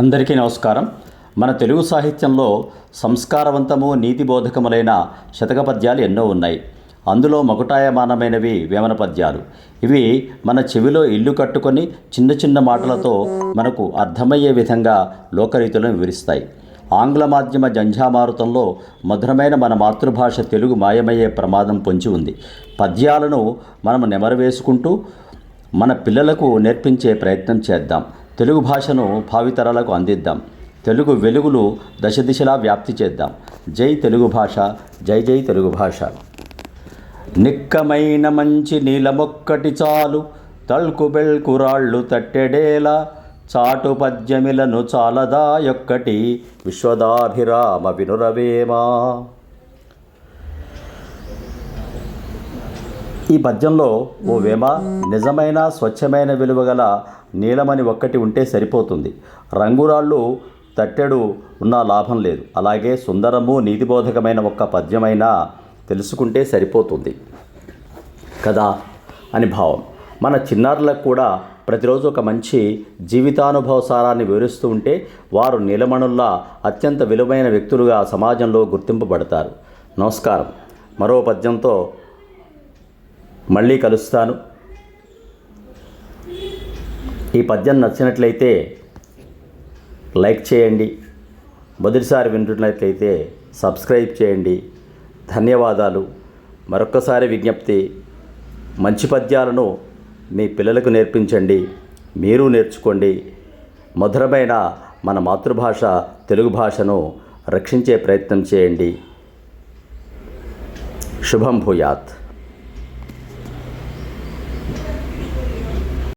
అందరికీ నమస్కారం. మన తెలుగు సాహిత్యంలో సంస్కారవంతము నీతిబోధకములైన శతక పద్యాలు ఎన్నో ఉన్నాయి. అందులో మకుటాయమానమైనవి వేమన పద్యాలు ఇవి మన చెవిలో ఇల్లు కట్టుకొని చిన్న చిన్న మాటలతో మనకు అర్థమయ్యే విధంగా లోకరీతులను వివరిస్తాయి. ఆంగ్ల మాధ్యమ జంఝామారుతంలో మధురమైన మన మాతృభాష తెలుగు మాయమయ్యే ప్రమాదం పొంచి ఉంది. పద్యాలను మనము నెమరవేసుకుంటూ మన పిల్లలకు నేర్పించే ప్రయత్నం చేద్దాం. తెలుగు భాషను భావితరాలకు అందిద్దాం. తెలుగు వెలుగులు దశ దిశలా వ్యాప్తి చేద్దాం. జై తెలుగు భాష జై జై తెలుగు భాష. నిక్కమైన మంచి నీలమొక్కటి చాలు తల్కు బెల్కురాళ్ళు తట్టెడేలా చాటు పద్యమిలను చాలదా యొక్కటి విశ్వదాభిరామ వినురవేమా. ఈ పద్యంలో ఓ వేమ నిజమైన స్వచ్ఛమైన విలువ గల నీలమని ఒక్కటి ఉంటే సరిపోతుంది. రంగురాళ్ళు తట్టెడు ఉన్న లాభం లేదు. అలాగే సుందరము నీతిబోధకమైన ఒక్క పద్యమైనా తెలుసుకుంటే సరిపోతుంది. కదా? అని భావం. మన చిన్నారులకు కూడా ప్రతిరోజు ఒక మంచి జీవితానుభవ సారాన్ని వివరిస్తూ ఉంటే వారు నీలమణుల్లా అత్యంత విలువైన వ్యక్తులుగా సమాజంలో గుర్తింపబడతారు. నమస్కారం. మరో పద్యంతో మళ్ళీ కలుస్తాను. ఈ పద్యం నచ్చినట్లయితే లైక్ చేయండి. మొదటిసారి వింటున్నట్లయితే సబ్స్క్రైబ్ చేయండి. ధన్యవాదాలు. మరొక్కసారి విజ్ఞప్తి మంచి పద్యాలను మీ పిల్లలకు నేర్పించండి. మీరు నేర్చుకోండి. మధురమైన మన మాతృభాష తెలుగు భాషను రక్షించే ప్రయత్నం చేయండి. శుభం భూయాత్.